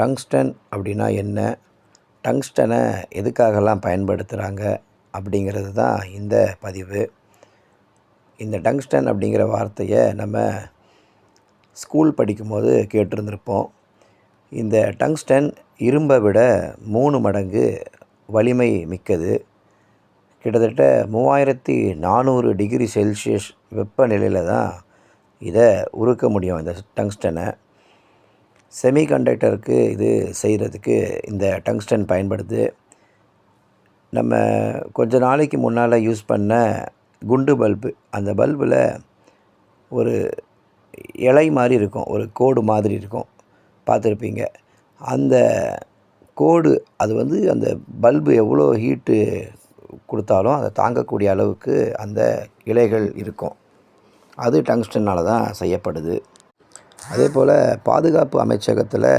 Tungsten அப்படின்னா என்ன? டங்ஸ்டனை எதுக்காகலாம் பயன்படுத்துகிறாங்க அப்படிங்கிறது தான் இந்த பதிவு. இந்த டங்ஸ்டன் அப்படிங்கிற வார்த்தையை நம்ம ஸ்கூல் படிக்கும்போது கேட்டிருந்திருப்போம். இந்த டங்ஸ்டன் இரும்பை விட மூணு மடங்கு வலிமை மிக்கது. கிட்டத்தட்ட மூவாயிரத்தி நானூறு டிகிரி செல்சியஸ் வெப்பநிலையில் தான் இதை உருக்க முடியும் இந்த டங்ஸ்டனை. செமிகண்டக்டருக்கு இது செய்கிறதுக்கு இந்த டங்ஸ்டன் பயன்படுது. நம்ம கொஞ்ச நாளைக்கு முன்னால் யூஸ் பண்ண குண்டு பல்பு அந்த பல்பில் ஒரு இலை மாதிரி இருக்கும் ஒரு கோடு மாதிரி இருக்கும். பார்த்துருப்பீங்க. அந்த கோடு அது வந்து அந்த பல்பு எவ்வளோ ஹீட்டு கொடுத்தாலும் அதை தாங்கக்கூடிய அளவுக்கு அந்த இலைகள் இருக்கும். அது டங்ஸ்டனால் தான் செய்யப்படுது. அதே போல் பாதுகாப்பு அமைச்சகத்தில்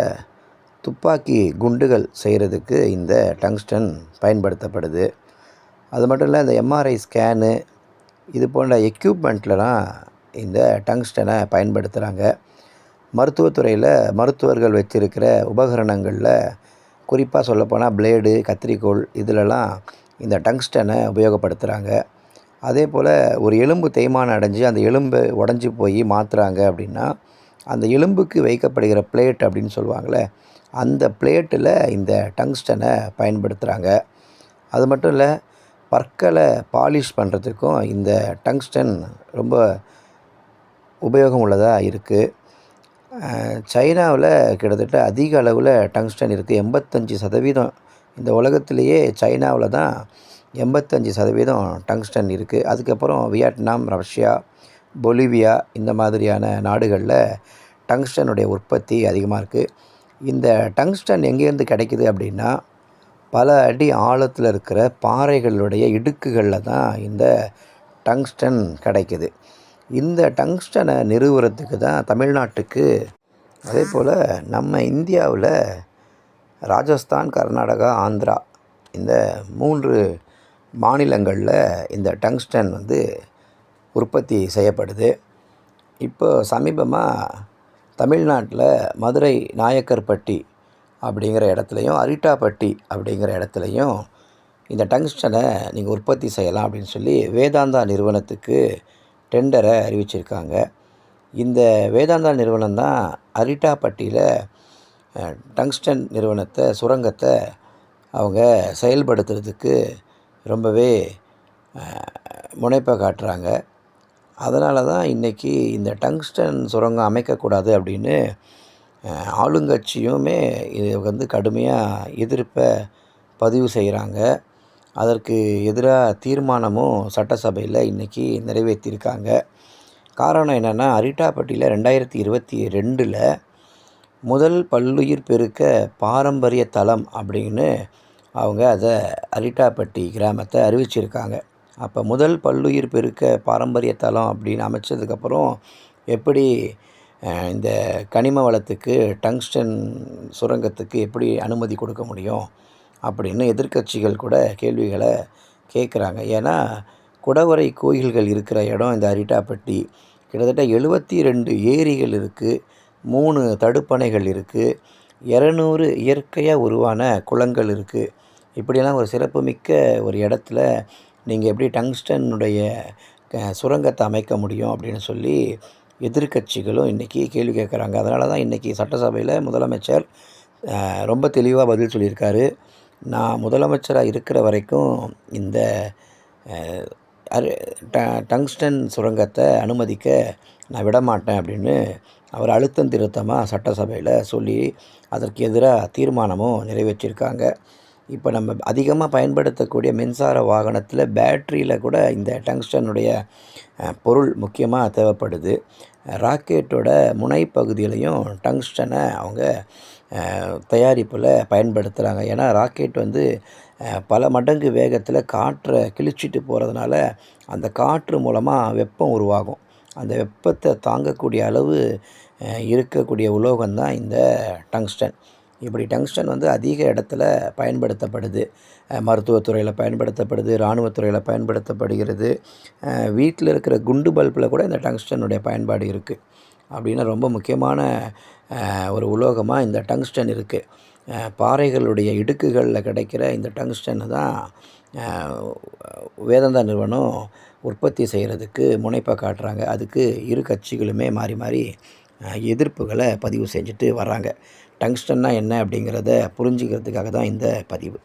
துப்பாக்கி குண்டுகள் செய்கிறதுக்கு இந்த டங்ஸ்டன் பயன்படுத்தப்படுது. அது மட்டும் இல்லை இந்த எம்ஆர்ஐ ஸ்கேனு இது போன்ற எக்யூப்மெண்ட்லலாம் இந்த டங்ஸ்டனை பயன்படுத்துகிறாங்க மருத்துவத்துறையில் மருத்துவர்கள் வச்சிருக்கிற உபகரணங்களில் குறிப்பாக சொல்லப்போனால் பிளேடு கத்திரிக்கோள் இதிலெல்லாம் இந்த டங்ஸ்டனை உபயோகப்படுத்துகிறாங்க அதே போல் ஒரு எலும்பு தேய்மானம் அடைஞ்சு அந்த எலும்பு உடஞ்சி போய் மாற்றுறாங்க அப்படின்னா அந்த எலும்புக்கு வைக்கப்படுகிற பிளேட் அப்படின்னு சொல்லுவாங்கள்ல அந்த பிளேட்டில் இந்த டங்ஸ்டனை பயன்படுத்துகிறாங்க அது மட்டும் இல்லை பற்களை பாலிஷ் பண்ணுறதுக்கும் இந்த டங்ஸ்டன் ரொம்ப உபயோகம் உள்ளதாக இருக்குது சைனாவில் கிட்டத்தட்ட அதிக அளவில் டங்ஸ்டன் இருக்குது எண்பத்தஞ்சு சதவீதம் இந்த உலகத்திலேயே சைனாவில் தான் எண்பத்தஞ்சு சதவீதம் டங்ஸ்டன் இருக்குது அதுக்கப்புறம் வியட்நாம் ரஷ்யா பொலிவியா இந்த மாதிரியான நாடுகளில் டங்ஸ்டனுடைய உற்பத்தி அதிகமாக இருக்குது. இந்த டங்ஸ்டன் எங்கேருந்து கிடைக்குது அப்படின்னா பல அடி ஆழத்தில் இருக்கிற பாறைகளுடைய இடுக்குகளில் தான் இந்த டங்ஸ்டன் கிடைக்குது. இந்த டங்ஸ்டனை நிறுவுறதுக்கு தான் தமிழ்நாட்டுக்கு அதே போல் நம்ம இந்தியாவில் ராஜஸ்தான் கர்நாடகா ஆந்திரா இந்த மூன்று மாநிலங்களில் இந்த டங்ஸ்டன் வந்து உற்பத்தி செய்யப்படுது. இப்போ சமீபமாக தமிழ்நாட்டில் மதுரை நாயக்கர்பட்டி அப்படிங்கிற இடத்துலையும் அரிட்டாப்பட்டி அப்படிங்கிற இடத்துலையும் இந்த டங்ஸ்டனை நீங்கள் உற்பத்தி செய்யலாம் அப்படின்னு சொல்லி வேதாந்தா நிறுவனத்துக்கு டெண்டரை அறிவிச்சிருக்காங்க. இந்த வேதாந்தா நிறுவனம் தான் அரிட்டாப்பட்டியில் டங்ஸ்டன் நிறுவனத்தை சுரங்கத்தை அவங்க செயல்படுத்துறதுக்கு ரொம்பவே முனைப்பை காட்டுறாங்க. அதனால தான் இன்றைக்கி இந்த டங்ஸ்டன் சுரங்கம் அமைக்கக்கூடாது அப்படின்னு ஆளுங்கட்சியுமே இது வந்து கடுமையாக எதிர்ப்பை பதிவு செய்கிறாங்க அதற்கு எதிராக தீர்மானமும் சட்டசபையில் இன்றைக்கி நிறைவேற்றியிருக்காங்க காரணம் என்னென்னா அரிட்டாப்பட்டியில் ரெண்டாயிரத்தி இருபத்தி ரெண்டில் முதல் பல்லுயிர் பெருக்க பாரம்பரிய தலம் அப்படின்னு அவங்க அதை அரிட்டாப்பட்டி கிராமத்தை அறிவிச்சிருக்காங்க. அப்போ முதல் பல்லுயிர் பெருக்க பாரம்பரிய தலம் அப்படின்னு அமைச்சதுக்கப்புறம் எப்படி இந்த கனிம வளத்துக்கு டங்ஸ்டன் சுரங்கத்துக்கு எப்படி அனுமதி கொடுக்க முடியும் அப்படின்னு எதிர்க்கட்சிகள் கூட கேள்விகளை கேட்குறாங்க ஏன்னா குடவரை கோயில்கள் இருக்கிற இடம் இந்த அரிட்டாப்பட்டி. கிட்டத்தட்ட எழுபத்தி ரெண்டு ஏரிகள் இருக்குது மூணு தடுப்பணைகள் இருக்குது இரநூறு இயற்கையாக உருவான குளங்கள் இருக்குது இப்படியெல்லாம் ஒரு சிறப்புமிக்க ஒரு இடத்துல நீங்கள் எப்படி டங்ஸ்டனுடைய சுரங்கத்தை அமைக்க முடியும் அப்படின்னு சொல்லி எதிர்க்கட்சிகளும் இன்றைக்கி கேள்வி கேட்குறாங்க. அதனால தான் இன்றைக்கி சட்டசபையில் முதலமைச்சர் ரொம்ப தெளிவாக பதில் சொல்லியிருக்காரு. நான் முதலமைச்சராக இருக்கிற வரைக்கும் இந்த ட டங்ஸ்டன் சுரங்கத்தை அனுமதிக்க நான் விட மாட்டேன் அப்படின்னு அவர் அழுத்தம் திருத்தமாக சட்டசபையில் சொல்லி அதற்கு எதிராக தீர்மானமும் நிறைவேற்றியிருக்காங்க இப்போ நம்ம அதிகமாக பயன்படுத்தக்கூடிய மின்சார வாகனத்தில் பேட்ரியில் கூட இந்த டங்ஸ்டனுடைய பொருள் முக்கியமாக தேவைப்படுது. ராக்கெட்டோட முனைப்பகுதியிலையும் டங்ஸ்டனை அவங்க தயாரிப்பில் பயன்படுத்துகிறாங்க ஏன்னா ராக்கெட் வந்து பல மடங்கு வேகத்தில் காற்றை கிழிச்சிட்டு போகிறதுனால அந்த காற்று மூலமாக வெப்பம் உருவாகும். அந்த வெப்பத்தை தாங்கக்கூடிய அளவு இருக்கக்கூடிய உலோகம் தான் இந்த டங்ஸ்டன். இப்படி டங்ஸ்டன் வந்து அதிக இடத்துல பயன்படுத்தப்படுது. மருத்துவத்துறையில் பயன்படுத்தப்படுது இராணுவத்துறையில் பயன்படுத்தப்படுகிறது. வீட்டில் இருக்கிற குண்டு பல்பில் கூட இந்த டங்ஸ்டனுடைய பயன்பாடு இருக்குது அப்படின்னு ரொம்ப முக்கியமான ஒரு உலோகமாக இந்த டங்ஸ்டன் இருக்குது பாறைகளுடைய இடுக்குகளில் கிடைக்கிற இந்த டங்ஸ்டன் தான் வேதாந்தா நிறுவனம் உற்பத்தி செய்கிறதுக்கு முனைப்பை காட்டுறாங்க. அதுக்கு இரு கட்சிகளுமே மாறி மாறி எதிர்ப்புகளை பதிவு செஞ்சுட்டு வராங்க டங்ஸ்டன்னா என்ன அப்படிங்கிறத புரிஞ்சுக்கிறதுக்காக தான் இந்த பதிவு.